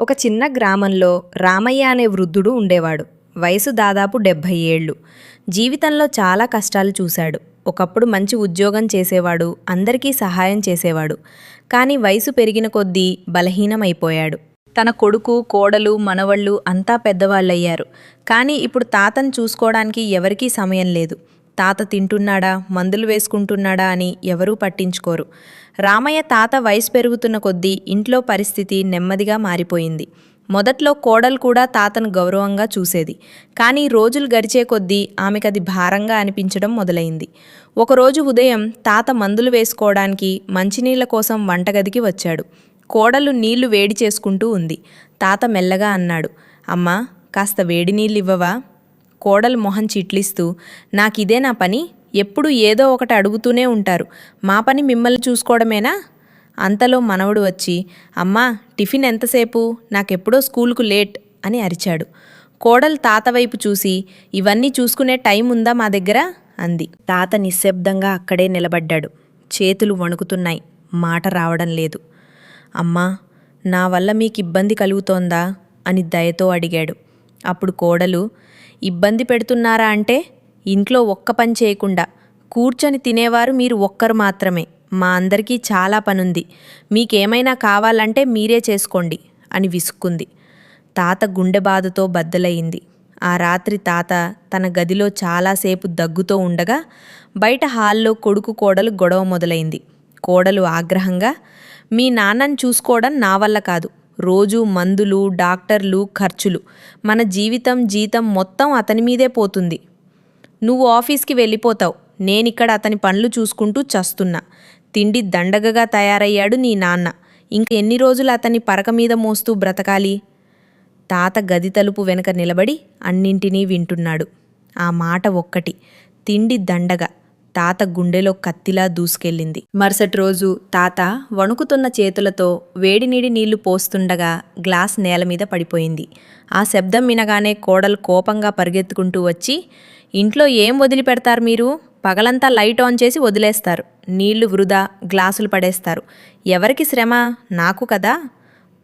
ఒక చిన్న గ్రామంలో రామయ్య అనే వృద్ధుడు ఉండేవాడు. వయసు దాదాపు డెబ్భై ఏళ్ళు. జీవితంలో చాలా కష్టాలు చూశాడు. ఒకప్పుడు మంచి ఉద్యోగం చేసేవాడు అందరికీ సహాయం చేసేవాడు. కానీ వయసు పెరిగిన కొద్దీ బలహీనమైపోయాడు. తన కొడుకు కోడలు మనవళ్ళు అంతా పెద్దవాళ్ళయ్యారు. కానీ ఇప్పుడు తాతను చూసుకోవడానికి ఎవరికీ సమయం లేదు. తాత తింటున్నాడా? మందులు వేసుకుంటున్నాడా అని ఎవరూ పట్టించుకోరు. రామయ్య తాత వయసు పెరుగుతున్న కొద్దీ ఇంట్లో పరిస్థితి నెమ్మదిగా మారిపోయింది. మొదట్లో కోడలు కూడా తాతను గౌరవంగా చూసేది. కానీ రోజులు గడిచే కొద్దీ ఆమెకది భారంగా అనిపించడం మొదలైంది. ఒకరోజు ఉదయం తాత మందులు వేసుకోవడానికి మంచినీళ్ళ కోసం వంటగదికి వచ్చాడు. కోడలు నీళ్ళు వేడి చేసుకుంటూ ఉంది. తాత మెల్లగా అన్నాడు అమ్మా కాస్త వేడి నీళ్ళు ఇవ్వవా? కోడలు మొహం చిట్లిస్తూ నాకిదే నా పని? ఎప్పుడు ఏదో ఒకటి అడుగుతూనే ఉంటారు. మా పని మిమ్మల్ని చూసుకోవడమేనా? అంతలో మనవడు వచ్చి అమ్మా టిఫిన్ ఎంతసేపు? నాకెప్పుడో స్కూల్కు లేట్ అని అరిచాడు. కోడలు తాత వైపు చూసి ఇవన్నీ చూసుకునే టైం ఉందా మా దగ్గర? అంది. తాత నిశ్శబ్దంగా అక్కడే నిలబడ్డాడు. చేతులు వణుకుతున్నాయి. మాట రావడం లేదు. అమ్మా నా వల్ల మీకు ఇబ్బంది కలుగుతోందా? అని దయతో అడిగాడు. అప్పుడు కోడలు ఇబ్బంది పెడుతున్నారా అంటే ఇంట్లో ఒక్క పని చేయకుండా కూర్చొని తినేవారు మీరు ఒక్కరు మాత్రమే. మా అందరికీ చాలా పనుంది. మీకేమైనా కావాలంటే మీరే చేసుకోండి అని విసుక్కుంది. తాత గుండె బాధతో బద్దలయింది ఆ రాత్రి తాత తన గదిలో చాలాసేపు దగ్గుతో ఉండగా బయట హాల్లో కొడుకు కోడలు గొడవ మొదలైంది. కోడలు ఆగ్రహంగా మీ నాన్నని చూసుకోవడం నా వల్ల కాదు. రోజు మందులు డాక్టర్లు ఖర్చులు. మన జీవితం జీతం మొత్తం అతని మీదే పోతుంది. నువ్వు ఆఫీస్కి వెళ్ళిపోతావు. నేనిక్కడ అతని పనులు చూసుకుంటూ చస్తున్నా. తిండి దండగగా తయారయ్యాడు నీ నాన్న. ఇంక ఎన్ని రోజులు అతన్ని పరక మీద మోస్తూ బ్రతకాలి? తాత గది తలుపు వెనక నిలబడి అన్నింటినీ వింటున్నాడు. ఆ మాట ఒక్కటి. తిండి దండగ. తాత గుండెలో కత్తిలా దూసుకెళ్ళింది. మరుసటి రోజు తాత వణుకుతున్న చేతులతో వేడి నీడి నీళ్ళు పోస్తుండగా గ్లాస్ నేల మీద పడిపోయింది. ఆ శబ్దం వినగానే కోడలు కోపంగా పరిగెత్తుకుంటూ వచ్చి ఇంట్లో ఏం వదిలిపెడతారు మీరు? పగలంతా లైట్ ఆన్ చేసి వదిలేస్తారు. నీళ్ళు వృధా గ్లాసులు పడేస్తారు. ఎవరికి శ్రమ? నాకు కదా.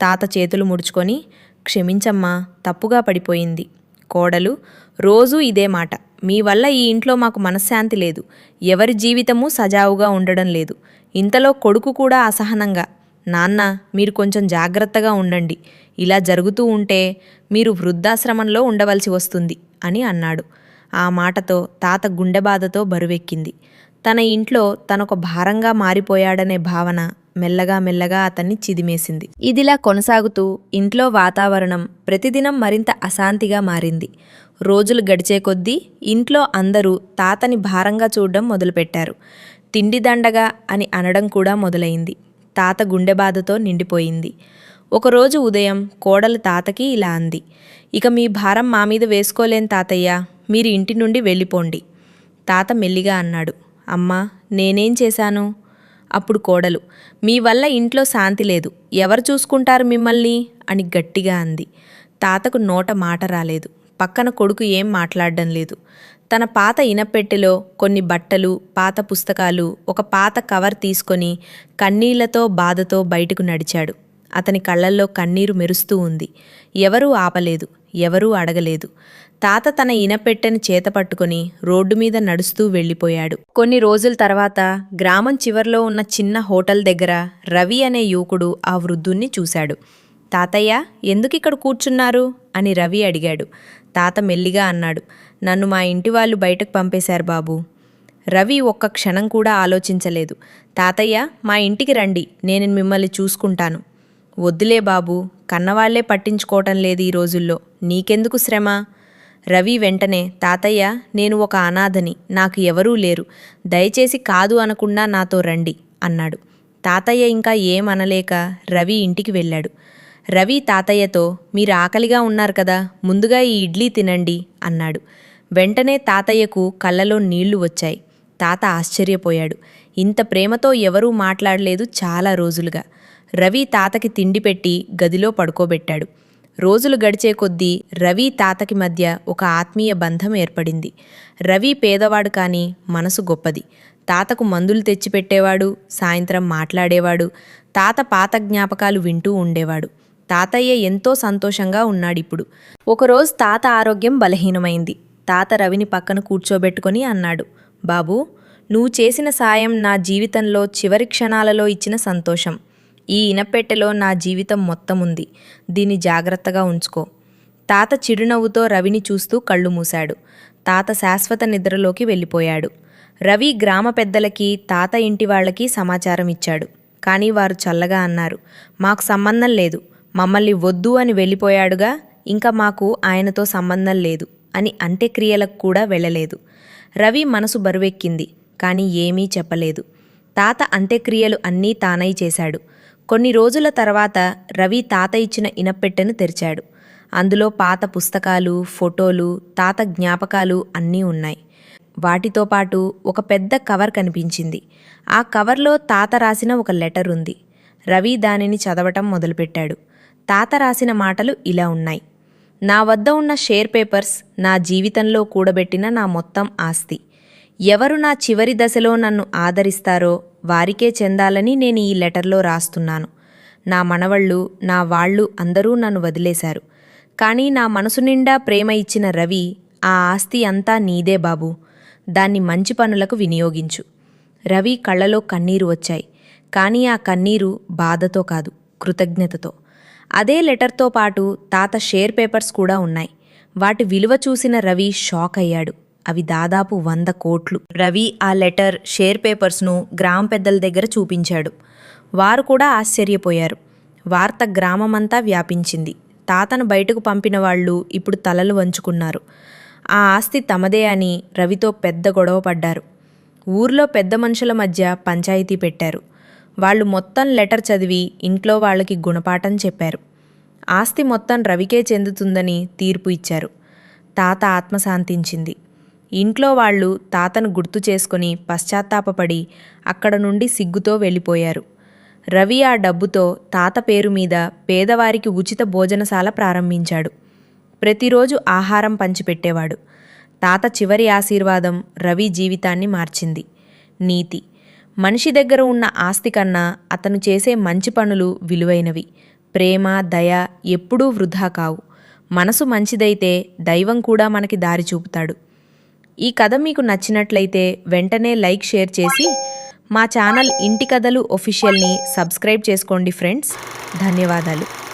తాత చేతులు ముడుచుకొని క్షమించమ్మా తప్పుగా పడిపోయింది. కోడలు రోజూ ఇదే మాట. మీ వల్ల ఈ ఇంట్లో మాకు మనశ్శాంతి లేదు. ఎవరి జీవితము సజావుగా ఉండడం లేదు. ఇంతలో కొడుకు కూడా అసహనంగా నాన్న మీరు కొంచెం జాగ్రత్తగా ఉండండి. ఇలా జరుగుతూ ఉంటే మీరు వృద్ధాశ్రమంలో ఉండవలసి వస్తుంది అని అన్నాడు. ఆ మాటతో తాత గుండె బాధతో బరువెక్కింది. తన ఇంట్లో తనొక భారంగా మారిపోయాడనే భావన మెల్లగా మెల్లగా అతన్ని చిదిమేసింది. ఇదిలా కొనసాగుతూ ఇంట్లో వాతావరణం ప్రతిదినం మరింత అశాంతిగా మారింది. రోజులు గడిచే కొద్దీ ఇంట్లో అందరూ తాతని భారంగా చూడడం మొదలుపెట్టారు. తిండి దండగా అని అనడం కూడా మొదలైంది. తాత గుండె బాధతో నిండిపోయింది. ఒకరోజు ఉదయం కోడలు తాతకి ఇలా అంది. ఇక మీ భారం మా మీద వేసుకోలేని తాతయ్య మీరు ఇంటి నుండి వెళ్ళిపోండి. తాత మెల్లిగా అన్నాడు. అమ్మా నేనేం చేశాను? అప్పుడు కోడలు. మీ వల్ల ఇంట్లో శాంతి లేదు. ఎవరు చూసుకుంటారు మిమ్మల్ని? అని గట్టిగా అంది. తాతకు నోట మాట రాలేదు. పక్కన కొడుకు ఏం మాట్లాడడం లేదు. తన పాత ఇనపెట్టెలో కొన్ని బట్టలు పాత పుస్తకాలు ఒక పాత కవర్ తీసుకొని కన్నీళ్ళతో బాధతో బయటకు నడిచాడు. అతని కళ్ళల్లో కన్నీరు మెరుస్తూ ఉంది. ఎవరూ ఆపలేదు ఎవరూ అడగలేదు. తాత తన ఇనపెట్టెను చేత పట్టుకొని రోడ్డు మీద నడుస్తూ వెళ్ళిపోయాడు. కొన్ని రోజుల తర్వాత గ్రామం చివర్లో ఉన్న చిన్న హోటల్ దగ్గర రవి అనే యువకుడు ఆ వృద్ధుణ్ణి చూశాడు. తాతయ్య ఎందుకు ఇక్కడ కూర్చున్నారు? అని రవి అడిగాడు. తాత మెల్లిగా అన్నాడు. నన్ను మా ఇంటి వాళ్ళు బయటకు పంపేశారు బాబు. రవి ఒక్క క్షణం కూడా ఆలోచించలేదు. తాతయ్య మా ఇంటికి రండి నేను మిమ్మల్ని చూసుకుంటాను. వద్దులే బాబు కన్నవాళ్ళే పట్టించుకోవటం లేదు ఈ రోజుల్లో. నీకెందుకు శ్రమ? రవి వెంటనే తాతయ్య నేను ఒక అనాథని నాకు ఎవరూ లేరు. దయచేసి కాదు అనకుండా నాతో రండి అన్నాడు. తాతయ్య ఇంకా ఏం అనలేక రవి ఇంటికి వెళ్ళాడు. రవి తాతయ్యతో మీరు ఆకలిగా ఉన్నారు కదా ముందుగా ఈ ఇడ్లీ తినండి అన్నాడు. వెంటనే తాతయ్యకు కళ్ళలో నీళ్ళు వచ్చాయి. తాత ఆశ్చర్యపోయాడు. ఇంత ప్రేమతో ఎవరూ మాట్లాడలేదు చాలా రోజులుగా. రవి తాతకి తిండి పెట్టి గదిలో పడుకోబెట్టాడు. రోజులు గడిచే కొద్దీ రవి తాతకి మధ్య ఒక ఆత్మీయ బంధం ఏర్పడింది. రవి పేదవాడు కానీ మనసు గొప్పది. తాతకు మందులు తెచ్చిపెట్టేవాడు సాయంత్రం మాట్లాడేవాడు తాత పాత జ్ఞాపకాలు వింటూ ఉండేవాడు. తాతయ్య ఎంతో సంతోషంగా ఉన్నాడిప్పుడు. ఒకరోజు తాత ఆరోగ్యం బలహీనమైంది. తాత రవిని పక్కన కూర్చోబెట్టుకొని అన్నాడు బాబూ నువ్వు చేసిన సాయం నా జీవితంలో చివరి క్షణాలలో ఇచ్చిన సంతోషం. ఈ ఇనపెట్టెలో నా జీవితం మొత్తం ఉంది. దీన్ని జాగ్రత్తగా ఉంచుకో. తాత చిరునవ్వుతో రవిని చూస్తూ కళ్ళు మూశాడు. తాత శాశ్వత నిద్రలోకి వెళ్ళిపోయాడు. రవి గ్రామ పెద్దలకి తాత ఇంటి వాళ్ళకి సమాచారం ఇచ్చాడు. కానీ వారు చల్లగా అన్నారు మాకు సంబంధం లేదు. మమ్మల్ని వద్దు అని వెళ్ళిపోయాడుగా ఇంకా మాకు ఆయనతో సంబంధం లేదు అని అంత్యక్రియలకు కూడా వెళ్ళలేదు. రవి మనసు బరువెక్కింది కానీ ఏమీ చెప్పలేదు. తాత అంత్యక్రియలు అన్నీ తానై చేశాడు. కొన్ని రోజుల తర్వాత రవి తాత ఇచ్చిన ఇనప్పెట్టెను తెరిచాడు. అందులో పాత పుస్తకాలు ఫోటోలు తాత జ్ఞాపకాలు అన్నీ ఉన్నాయి. వాటితో పాటు ఒక పెద్ద కవర్ కనిపించింది. ఆ కవర్లో తాత రాసిన ఒక లెటర్ ఉంది. రవి దానిని చదవటం మొదలుపెట్టాడు. తాత రాసిన మాటలు ఇలా ఉన్నాయి. నా వద్ద ఉన్న షేర్ పేపర్స్ నా జీవితంలో కూడబెట్టిన నా మొత్తం ఆస్తి. ఎవరు నా చివరి దశలో నన్ను ఆదరిస్తారో వారికే చెందాలని నేను ఈ లెటర్లో రాస్తున్నాను. నా మనవళ్ళు నా వాళ్ళు అందరూ నన్ను వదిలేశారు. కానీ నా మనసు నిండా ప్రేమ ఇచ్చిన రవి ఆ ఆస్తి అంతా నీదే బాబు. దాన్ని మంచి పనులకు వినియోగించు. రవి కళ్ళలో కన్నీరు వచ్చాయి. కానీ ఆ కన్నీరు బాధతో కాదు కృతజ్ఞతతో. అదే లెటర్తో పాటు తాత షేర్ పేపర్స్ కూడా ఉన్నాయి. వాటి విలువ చూసిన రవి షాక్ అయ్యాడు. అవి దాదాపు వంద కోట్లు. రవి ఆ లెటర్ షేర్ పేపర్స్ను గ్రామ పెద్దల దగ్గర చూపించాడు. వారు కూడా ఆశ్చర్యపోయారు. వార్త గ్రామమంతా వ్యాపించింది. తాతను బయటకు పంపిన వాళ్ళు ఇప్పుడు తలలు వంచుకున్నారు. ఆ ఆస్తి తమదే అని రవితో పెద్ద గొడవ పడ్డారు. ఊర్లో పెద్ద మనుషుల మధ్య పంచాయతీ పెట్టారు. వాళ్ళు మొత్తం లెటర్ చదివి ఇంట్లో వాళ్ళకి గుణపాఠం చెప్పారు. ఆస్తి మొత్తం రవికే చెందుతుందని తీర్పు ఇచ్చారు. తాత ఆత్మశాంతించింది. ఇంట్లో వాళ్ళు తాతను గుర్తు చేసుకుని పశ్చాత్తాపపడి అక్కడ నుండి సిగ్గుతో వెళ్ళిపోయారు. రవి ఆ డబ్బుతో తాత పేరు మీద పేదవారికి ఉచిత భోజనశాల ప్రారంభించాడు. ప్రతిరోజు ఆహారం పంచిపెట్టేవాడు. తాత చివరి ఆశీర్వాదం రవి జీవితాన్ని మార్చింది. నీతి మనిషి దగ్గర ఉన్న ఆస్తి కన్నా అతను చేసే మంచి పనులు విలువైనవి. ప్రేమ దయ ఎప్పుడూ వృధా కావు. మనసు మంచిదైతే దైవం కూడా మనకి దారి చూపుతాడు. ఈ కథ మీకు నచ్చినట్లయితే వెంటనే లైక్ షేర్ చేసి మా ఛానల్ ఇంటి కథలు ఒఫిషియల్ని సబ్స్క్రైబ్ చేసుకోండి ఫ్రెండ్స్. ధన్యవాదాలు.